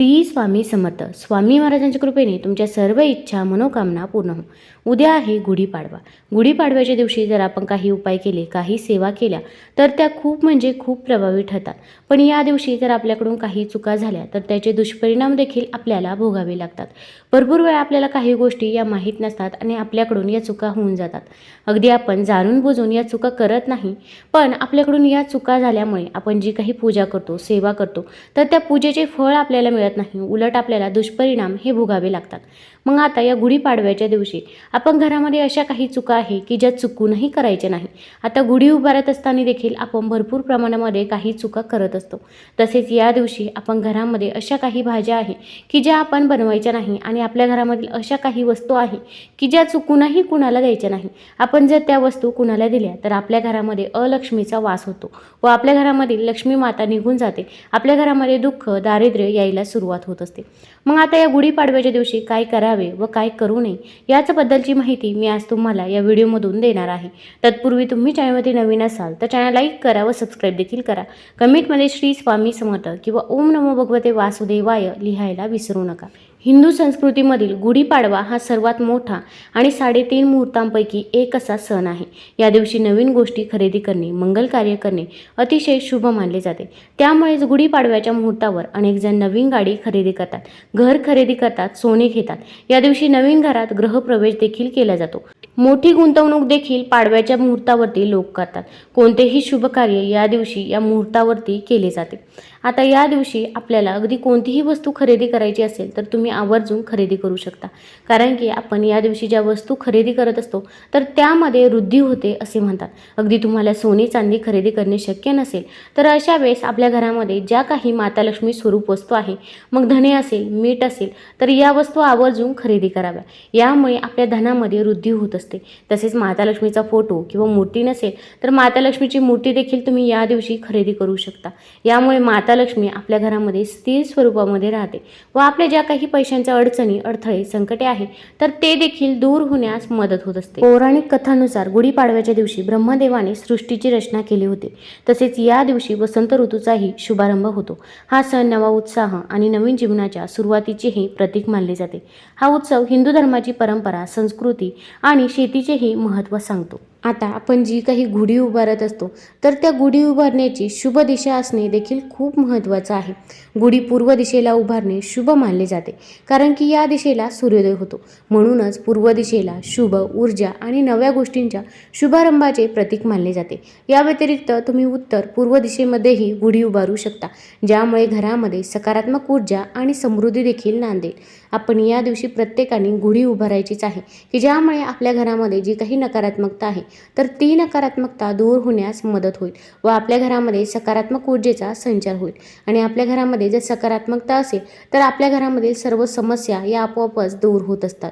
श्री स्वामी समर्थ. स्वामी महाराजांच्या कृपेने तुमच्या सर्व इच्छा मनोकामना पूर्ण हो. उद्या आहे गुढीपाडवा. गुढीपाडव्याच्या दिवशी जर आपण काही उपाय केले काही सेवा केल्या तर त्या खूप म्हणजे खूप प्रभावी ठरतात. पण या दिवशी जर आपल्याकडून काही चुका झाल्या तर त्याचे दुष्परिणाम देखील आपल्याला भोगावे लागतात. भरपूर वेळा आपल्याला काही गोष्टी या माहीत नसतात आणि आपल्याकडून या चुका होऊन जातात. अगदी आपण जाणून बुजून या चुका करत नाही पण आपल्याकडून या चुका झाल्यामुळे आपण जी काही पूजा करतो सेवा करतो तर त्या पूजेचे फळ आपल्याला मिळत नाही. उलट आपल्याला दुष्परिणाम हे भोगावे लागतात. मग आता या गुढीपाडव्याच्या दिवशी आपण घरामध्ये अशा काही चुका आहे की ज्या चुकूनही करायच्या नाही. आता गुढी उभारत असताना देखील आपण भरपूर प्रमाणामध्ये काही चुका करत असतो. तसेच या दिवशी आपण घरामध्ये अशा काही भाज्या आहे की ज्या आपण बनवायच्या नाही आणि आपल्या घरामधील अशा काही वस्तू आहे की ज्या चुकूनही कुणाला द्यायच्या नाही. आपण जर त्या वस्तू कुणाला दिल्या तर आपल्या घरामध्ये अलक्ष्मीचा वास होतो व आपल्या घरामधील लक्ष्मी माता निघून जाते. आपल्या घरामध्ये दुःख दारिद्र्य यायला सुरुवात होत असते. मग आता या गुढीपाडव्याच्या दिवशी काय करा करावे व काय करू नये याचबद्दलची माहिती मी आज तुम्हाला या व्हिडिओमधून देणार आहे. तत्पूर्वी तुम्ही चॅनलमध्ये नवीन असाल तर चॅनल लाईक करा व सबस्क्राईब देखील करा. कमेंटमध्ये श्री स्वामी समर्थ किंवा ओम नमो भगवते वासुदेवाय लिहायला विसरू नका. हिंदू संस्कृतीमधील गुढीपाडवा हा सर्वात मोठा आणि साडेतीन मुहूर्तांपैकी एक असा सण आहे. या दिवशी नवीन गोष्टी खरेदी करणे मंगल कार्य करणे अतिशय शुभ मानले जाते. त्यामुळेच गुढीपाडव्याच्या मुहूर्तावर अनेक जण नवीन गाडी खरेदी करतात घर खरेदी करतात सोने घेतात. या दिवशी नवीन घरात ग्रहप्रवेश देखील केला जातो. मोठी गुंतवणूक देखील पाडव्याच्या मुहूर्तावरती लोक करतात. कोणतेही शुभ कार्य या दिवशी या मुहूर्तावरती केले जाते. आता या दिवशी आपल्याला अगदी कोणतीही वस्तू खरेदी करायची असेल तर तुम्ही आवर्जून खरेदी करू शकता. कारण की आपण या दिवशी ज्या वस्तू खरेदी करत असतो तर त्यामध्ये वृद्धी होते असे म्हणतात. अगदी तुम्हाला सोने चांदी खरेदी करणे शक्य नसेल तर अशा वेळेस आपल्या घरामध्ये ज्या काही माता लक्ष्मी स्वरूप वस्तू आहे मग धने असेल मीठ असेल तर या वस्तू आवर्जून खरेदी कराव्या. यामुळे आपल्या धनामध्ये वृद्धी होत असते. तसेच माता लक्ष्मीचा फोटो किंवा मूर्ती नसेल तर माता लक्ष्मीची मूर्ती देखील तुम्ही या दिवशी खरेदी करू शकता. यामुळे माता लक्ष्मी आपल्या घरामध्ये स्थिर स्वरूपामध्ये राहते व आपल्या ज्या काही पैशांच्या अडचणी अडथळे संकटे आहे तर ते देखील दूर होण्यास मदत होत असते. पौराणिक कथानुसार गुढीपाडव्याच्या दिवशी ब्रह्मदेवाने सृष्टीची रचना केली होती. तसेच या दिवशी वसंत ऋतूचाही शुभारंभ होतो. हा सण नवा उत्साह आणि नवीन जीवनाच्या सुरुवातीचेही प्रतीक मानले जाते. हा उत्सव हिंदू धर्माची परंपरा संस्कृती आणि शेतीचेही महत्त्व सांगतो. आता आपण जी काही गुढी उभारत असतो तर त्या गुढी उभारण्याची शुभ दिशा असणे देखील खूप महत्त्वाचं आहे. गुढी पूर्व दिशेला उभारणे शुभ मानले जाते कारण की या दिशेला सूर्योदय होतो. म्हणूनच पूर्व दिशेला शुभ ऊर्जा आणि नव्या गोष्टींच्या शुभारंभाचे प्रतीक मानले जाते. या व्यतिरिक्त तुम्ही उत्तर पूर्व दिशेमध्येही गुढी उभारू शकता ज्यामुळे घरामध्ये सकारात्मक ऊर्जा आणि समृद्धी देखील नांदेल. आपण या दिवशी प्रत्येकाने गुढी उभारायचीच आहे की ज्यामुळे आपल्या घरामध्ये जी काही नकारात्मकता आहे तर ती नकारात्मकता दूर होण्यास मदत होईल व आपल्या घरामध्ये सकारात्मक ऊर्जेचा संचार होईल. आणि आपल्या घरामध्ये जर सकारात्मकता असेल तर आपल्या घरामधील सर्व समस्या या आपोआपच दूर होत असतात.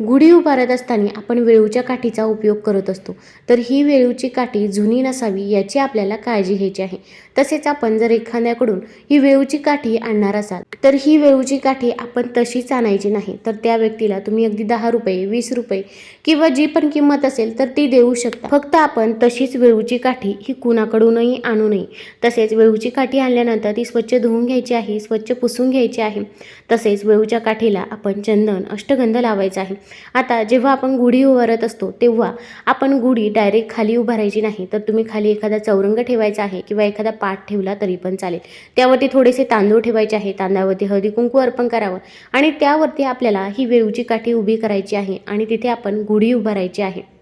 गुढी उभारत असताना आपण वेळूच्या काठीचा उपयोग करत असतो. तर ही वेळूची काठी जुनी नसावी याची आपल्याला काळजी घ्यायची आहे. तसेच आपण जर एखाद्याकडून ही वेळूची काठी आणणार असाल तर ही वेळूची काठी आपण तशीच आणायची नाही तर त्या व्यक्तीला तुम्ही अगदी दहा रुपये वीस रुपये किंवा जी पण किंमत असेल तर ती देऊ शकता. फक्त आपण तशीच वेळूची काठी ही कुणाकडूनही आणू नये. तसेच वेळूची काठी आणल्यानंतर ती स्वच्छ धुवून घ्यायची आहे स्वच्छ पुसून घ्यायची आहे. तसेच वेळूच्या काठीला आपण चंदन अष्टगंध लावायचा आहे. आता जेव्हा आपण गुढी उभारत असतो तेव्हा आपण गुढी डायरेक्ट खाली उभारायची नाही तर तुम्ही खाली एखादा चौरंग ठेवायचा आहे किंवा एखादा पाठ ठेवला तरी पण चालेल. त्यावरती थोडेसे तांदूळ ठेवायचे आहे तांदळावरती हळदी कुंकू अर्पण करावं. आणि त्यावरती आपल्याला ही वेळूची काठी उभी करायची आहे. आणि तिथे आपण गुढी उभारायची आहे.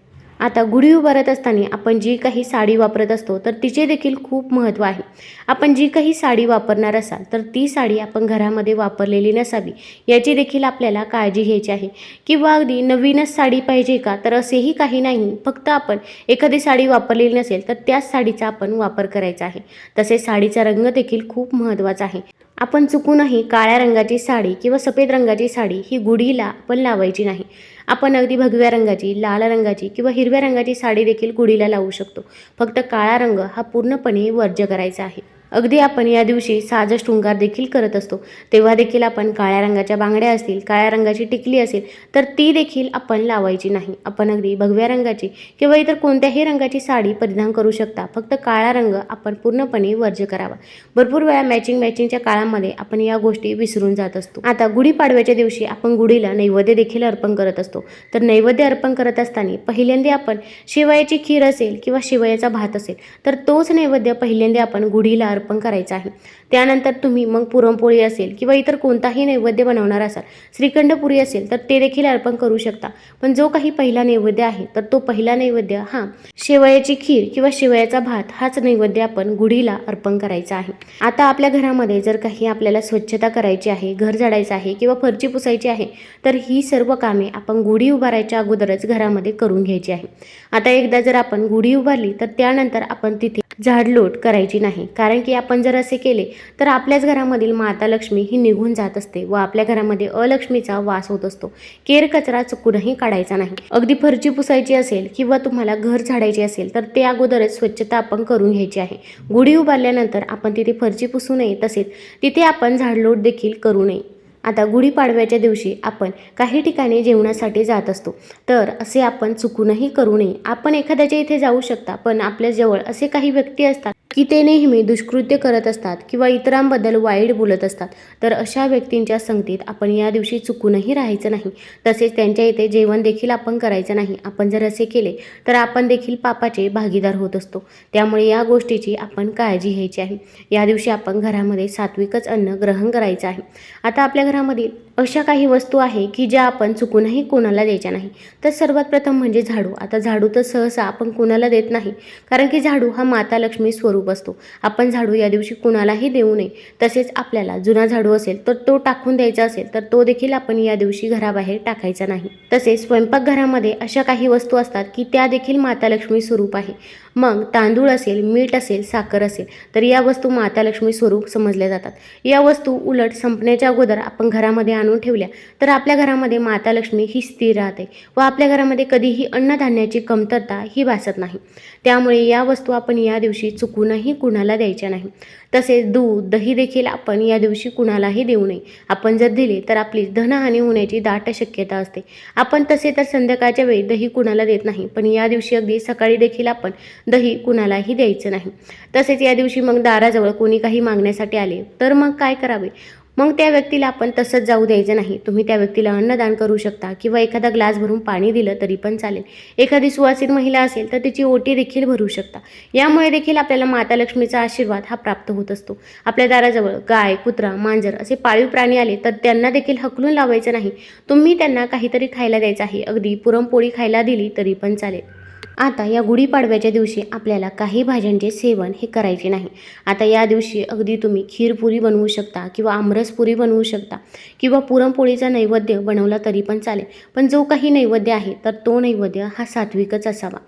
आता गुढी उभारत असताना आपण जी काही साडी वापरत असतो तर तिचे देखील खूप महत्त्व आहे. आपण जी काही साडी वापरणार असाल तर ती साडी आपण घरामध्ये वापरलेली नसावी याची देखील आपल्याला काळजी घ्यायची आहे. किंवा अगदी नवीनच साडी पाहिजे का तर असेही काही नाही. फक्त आपण एखादी साडी वापरलेली नसेल तर त्याच साडीचा आपण वापर करायचा आहे. तसेच साडीचा रंग देखील खूप महत्त्वाचा आहे. आपण चुकूनही काळ्या रंगाची साडी किंवा सफेद रंगाची साडी ही गुढीला आपण लावायची नाही. आपण अगदी भगव्या रंगाची लाल रंगाची किंवा हिरव्या रंगाची साडी देखील गुढीला लावू शकतो. फक्त काळा रंग हा पूर्णपणे वर्ज्य करायचा आहे. अगदी आपण या दिवशी साज शृंगार देखील करत असतो. तेव्हा देखील आपण काळ्या रंगाच्या बांगड्या असतील काळ्या रंगाची टिकली असेल तर ती देखील आपण लावायची नाही. आपण अगदी भगव्या रंगाची किंवा इतर कोणत्याही रंगाची साडी परिधान करू शकता. फक्त काळा रंग आपण पूर्णपणे वर्ज्य करावा. भरपूर वेळा मॅचिंग मॅचिंगच्या काळामध्ये आपण या गोष्टी विसरून जात असतो. आता गुढीपाडव्याच्या दिवशी आपण गुढीला नैवेद्य देखील अर्पण करत असतो. तर नैवेद्य अर्पण करत असताना पहिल्यांदा आपण शेवयाची खीर असेल किंवा शिवयाचा भात असेल तर तोच नैवेद्य पहिल्यांदा आपण गुढीला अर्पण करायचा आहे. त्यानंतर तुम्ही मग पुरणपोळी असेल किंवा इतर कोणताही नैवेद्य बनवणार असाल श्रीखंडपुरी असेल तर ते देखील अर्पण करू शकता. पण जो काही पहिला नैवेद्य आहे तर तो पहिला नैवेद्य हा शेवयाची खीर किंवा शेवयाचा भात हाच नैवेद्य आपण गुढीला अर्पण करायचा आहे. आता आपल्या घरामध्ये जर काही आपल्याला स्वच्छता करायची आहे घर झाडायचं आहे किंवा फरची पुसायची आहे तर ही सर्व कामे आपण गुढी उभारायच्या अगोदरच घरामध्ये करून घ्यायची आहे. आता एकदा जर आपण गुढी उभारली तर त्यानंतर आपण तिथे झाडलोट करायची नाही. कारण की आपण जर असे केले तर आपल्याच घरामधील माता लक्ष्मी ही निघून जात असते व आपल्या घरामध्ये अलक्ष्मीचा वास होत असतो. केर कचरा चुकूनही काढायचा नाही. अगदी फरची पुसायची असेल किंवा तुम्हाला घर झाडायची असेल तर ते अगोदरच स्वच्छता आपण करून घ्यायची आहे. गुढी उभारल्यानंतर आपण तिथे फरची पुसू नये तसेच तिथे आपण झाडलोट देखील करू नये. आता गुढीपाडव्याच्या दिवशी आपण काही ठिकाणी जेवणासाठी जात असतो. तर असे आपण चुकूनही करू नये. आपण एखाद्याच्या इथे जाऊ शकता पण आपल्याजवळ असे काही व्यक्ती असतात की ते नेहमी दुष्कृत्य करत असतात किंवा इतरांबद्दल वाईट बोलत असतात. तर अशा व्यक्तींच्या संगतीत आपण या दिवशी चुकूनही राहायचं नाही. तसेच त्यांच्या इथे जेवण देखील आपण करायचं नाही. आपण जर असे केले तर आपण देखील पापाचे भागीदार होत असतो. त्यामुळे या गोष्टीची आपण काळजी घ्यायची आहे. या दिवशी आपण घरामध्ये सात्विकच अन्न ग्रहण करायचं आहे. आता आपल्या घरामध्ये अशा काही वस्तू आहे की ज्या आपण चुकूनही कोणाला द्यायच्या नाही. तर सर्वात प्रथम म्हणजे झाडू. आता झाडू तर सहसा आपण कोणाला देत नाही. कारण की झाडू हा माता लक्ष्मी स्वरूप असतो. आपण झाडू या दिवशी कुणालाही देऊ नये. तसेच आपल्याला जुना झाडू असेल तर तो टाकून द्यायचा असेल तर तो देखील आपण या दिवशी घराबाहेर टाकायचा नाही. तसेच स्वयंपाकघरामध्ये अशा काही वस्तू असतात की त्या देखील माता लक्ष्मी स्वरूप आहे. मग तांदूळ असेल मीठ असेल साखर असेल तर या वस्तू माता लक्ष्मी स्वरूप समजल्या जातात. या वस्तू उलट संपण्याच्या अगोदर आपण घरामध्ये आणून ठेवल्या तर आपल्या घरामध्ये माता लक्ष्मी ही स्थिर राहते व आपल्या घरामध्ये कधीही अन्नधान्याची कमतरता ही भासत नाही. त्यामुळे या वस्तू आपण या दिवशी चुकूनही कुणाला द्यायच्या नाही. तसेच दूध दही देखील आपण या दिवशी कुणालाही देऊ नये. आपण जर दिले तर आपली धनहानी होण्याची दाट शक्यता असते. आपण तसे तर संध्याकाळच्या वेळी दही कुणाला देत नाही पण या दिवशी अगदी सकाळी देखील आपण दही कुणालाही द्यायचं नाही. तसेच या दिवशी मग दाराजवळ कोणी काही मागण्यासाठी आले तर मग काय करावे? मग त्या व्यक्तीला आपण तसंच जाऊ द्यायचं नाही. तुम्ही त्या व्यक्तीला अन्नदान करू शकता किंवा एखादा ग्लास भरून पाणी दिलं तरी पण चालेल. एखादी सुवासित महिला असेल तर तिची ओटी देखील भरू शकता. यामुळे देखील आपल्याला माता लक्ष्मीचा आशीर्वाद हा प्राप्त होत असतो. आपल्या दाराजवळ गाय कुत्रा मांजर असे पाळीव प्राणी आले तर त्यांना देखील हकलून लावायचं नाही. तुम्ही त्यांना काहीतरी खायला द्यायचं आहे. अगदी पुरणपोळी खायला दिली तरी पण चालेल. आता या गुढीपाडव्याच्या दिवशी आपल्याला काही भाज्यांचे सेवन हे करायचे नाही. आता या दिवशी अगदी तुम्ही खीरपुरी बनवू शकता किंवा आमरसपुरी बनवू शकता किंवा पुरणपोळीचा नैवेद्य बनवला तरी पण चालेल. पण जो काही नैवेद्य आहे तर तो नैवेद्य हा सात्विकच असावा.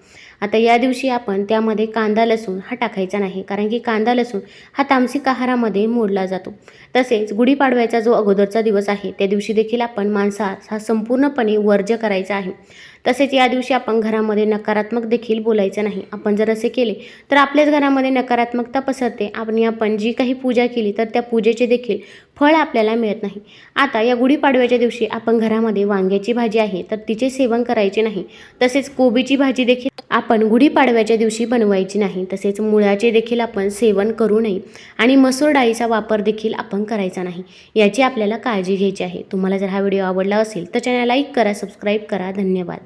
आता या दिवशी आपण त्यामध्ये कांदा लसूण हा टाकायचा नाही कारण की कांदा लसूण हा तामसिक आहारामध्ये मोडला जातो. तसेच गुढीपाडव्याचा जो अगोदरचा दिवस आहे त्या दिवशी देखील आपण मांसाहार हा संपूर्णपणे वर्ज्य करायचा आहे. तसेच या दिवशी आपण घरामध्ये नकारात्मक देखील बोलायचं नाही. आपण जर असे केले तर आपल्याच घरामध्ये नकारात्मकता पसरते आणि आपण जी काही पूजा केली तर त्या पूजेचे देखील फळ आपल्याला मिळत नाही. आता या गुढीपाडव्याच्या दिवशी आपण घरामध्ये वांग्याची भाजी आहे तर तिचे सेवन करायचे नाही. तसेच कोबीची भाजी देखील आपण गुढीपाडव्याच्या दिवशी बनवायची नाही तसेच मुळाचे देखील आपण सेवन करू नये आणि मसूर डाळीचा वापर देखील आपण करायचा नाही याची आपल्याला काळजी घ्यायची आहे. तुम्हाला जर हा व्हिडिओ आवडला असेल तर चॅनल लाईक करा सबस्क्राईब करा. धन्यवाद.